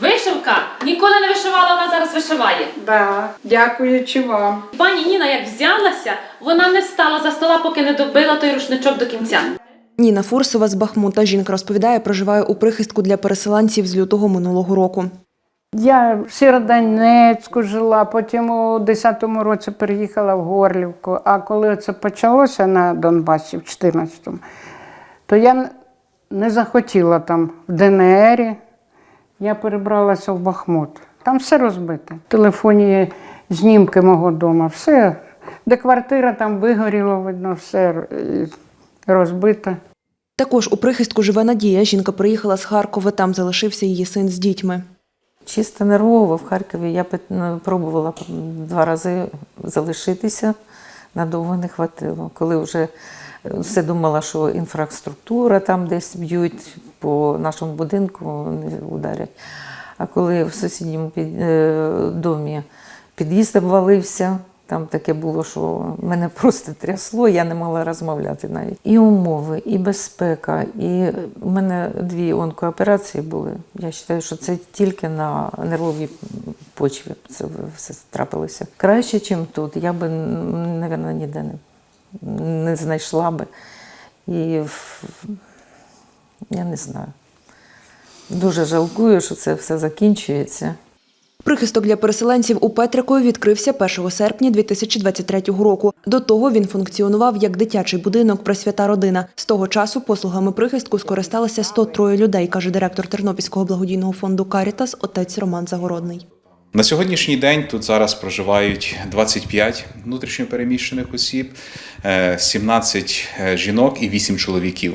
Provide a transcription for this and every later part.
Вишивка ніколи не вишивала, вона зараз вишиває. Да, дякуючи вам. Пані Ніна як взялася, вона не встала за стола, поки не добила той рушничок до кінця. Ніна Фурсова з Бахмута. Жінка розповідає, проживає у прихистку для переселенців з лютого минулого року. Я в Сєродонецьку жила, потім у 10-му році переїхала в Горлівку. А коли це почалося на Донбасі в 14-му, то я не захотіла там в ДНРі. Я перебралася в Бахмут. Там все розбите. В телефоні є знімки мого дому, все. Де квартира там вигоріло, видно, все розбите. Також у прихистку живе Надія. Жінка приїхала з Харкова. Там залишився її син з дітьми. Чисто нервово в Харкові я пит- ну, пробувала два рази залишитися, надовго не хватило. Коли вже е, все думала, що інфраструктура там десь б'ють по нашому будинку, не ударять. А коли в сусідньому під, е, домі під'їзд обвалився, там таке було, що мене просто трясло, я не могла розмовляти навіть. І умови, і безпека, і у мене дві онкооперації були. Я вважаю, що це тільки на нервовій почві це все трапилося. Краще, ніж тут. Я би, мабуть, ніде не, не знайшла би. І в- я не знаю. Дуже жалкую, що це все закінчується. Прихисток для переселенців у Петрикові відкрився 1 серпня 2023 року. До того він функціонував як дитячий будинок Пресвята родина. З того часу послугами прихистку скористалися 103 людей, каже директор Тернопільського благодійного фонду Карітас отець Роман Загородний. На сьогоднішній день тут зараз проживають 25 внутрішньопереміщених осіб, е, 17 жінок і 8 чоловіків.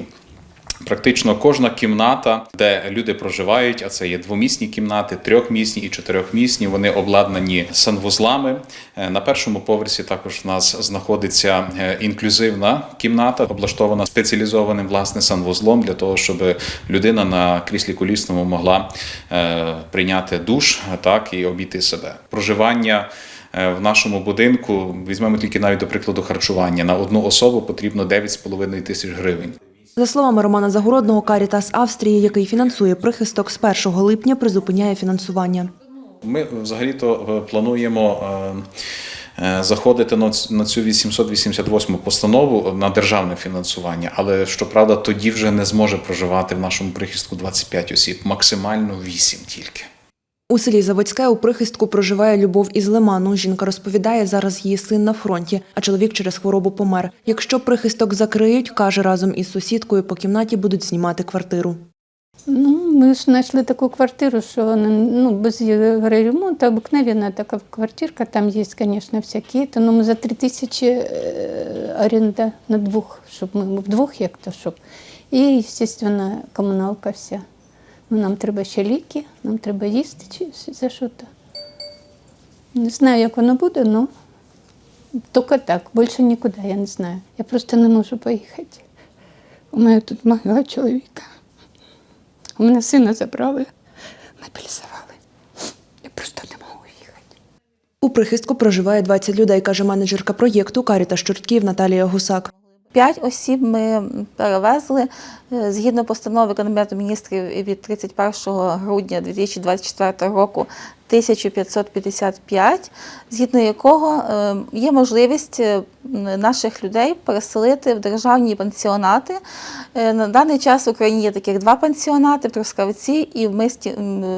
Практично кожна кімната, де люди проживають, а це є двомісні кімнати, трьохмісні і чотирьохмісні. Вони обладнані санвузлами. Е, На першому поверсі також в нас знаходиться е, інклюзивна кімната, облаштована спеціалізованим власне санвузлом для того, щоб людина на кріслі колісному могла е, прийняти душ так і обійти себе. Проживання. В нашому будинку візьмемо тільки навіть до прикладу харчування. На одну особу потрібно 9,5 тисяч гривень. За словами Романа Загородного, Карітас Австрії, який фінансує прихисток, з 1 липня призупиняє фінансування. Ми взагалі-то е, плануємо е, е, заходити на цю 888 постанову на державне фінансування, але щоправда, тоді вже не зможе проживати в нашому прихистку 25 осіб, максимально 8 тільки. У селі Заводське у прихистку проживає Любов із Лиману. Жінка розповідає, зараз її син на фронті, а чоловік через хворобу помер. Якщо прихисток закриють, каже, разом із сусідкою по кімнаті будуть знімати квартиру. Ну, ми ж знайшли таку квартиру, що ну, без ремонту, обыкновенная така квартирка, там є, звісно, всякі, то ну, ми за три тисячі е, оренда на двох, щоб ми вдвох як-то, щоб. І, звісно, комуналка вся. Ну, нам треба ще ліки, нам треба їсти чи за що то. Не знаю, як воно буде, але тільки так, більше нікуди, я не знаю. Я просто не можу поїхати. У мене тут могила чоловіка. У мене сина забрали, мобілізували. Я просто не можу їхати. У прихистку проживає 20 людей, каже менеджерка проєкту Каріта Щортків Наталія Гусак. П'ять осіб ми перевезли е, згідно постанови Кабінету міністрів від 31 грудня 2024 року 1555, згідно якого е, є можливість е, наших людей переселити в державні пансіонати. Е, На даний час в Україні є таких два пансіонати в Трускавці і в місті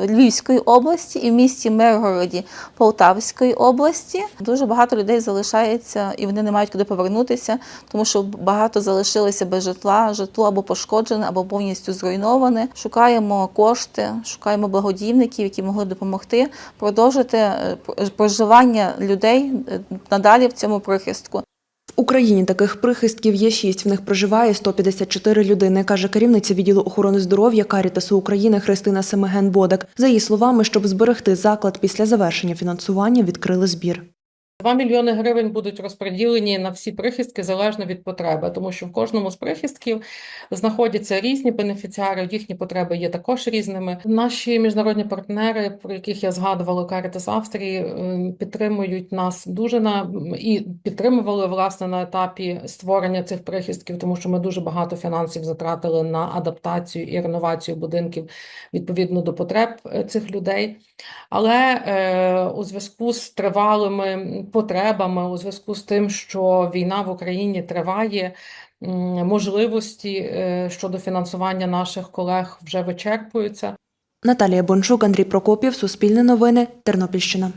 Львівської області, і в місті Миргороді Полтавської області. Дуже багато людей залишається і вони не мають куди повернутися, тому що багато залишилися без житла, житло або пошкоджене, або повністю зруйноване. Шукаємо кошти, шукаємо благодійників, які могли допомогти продовжити е, проживання людей е, надалі в цьому прихистку. В Україні таких прихистків є шість. В них проживає 154 людини, каже керівниця відділу охорони здоров'я Карітасу України Христина Семиген Бодак. За її словами, щоб зберегти заклад після завершення фінансування, відкрили збір. 2 мільйони гривень будуть розподілені на всі прихистки залежно від потреби, тому що в кожному з прихистків знаходяться різні бенефіціари, їхні потреби є також різними. Наші міжнародні партнери, про яких я згадувала, Caritas Австрії, е, підтримують нас дуже на і підтримували власне на етапі створення цих прихистків, тому що ми дуже багато фінансів затратили на адаптацію і реновацію будинків відповідно до потреб е, цих людей. Але е, у зв'язку з тривалими потребами, у зв'язку з тим, що війна в Україні триває, можливості е, щодо фінансування наших колег вже вичерпуються. Наталія Бончук, Андрій Прокопів, Суспільне новини, Тернопільщина.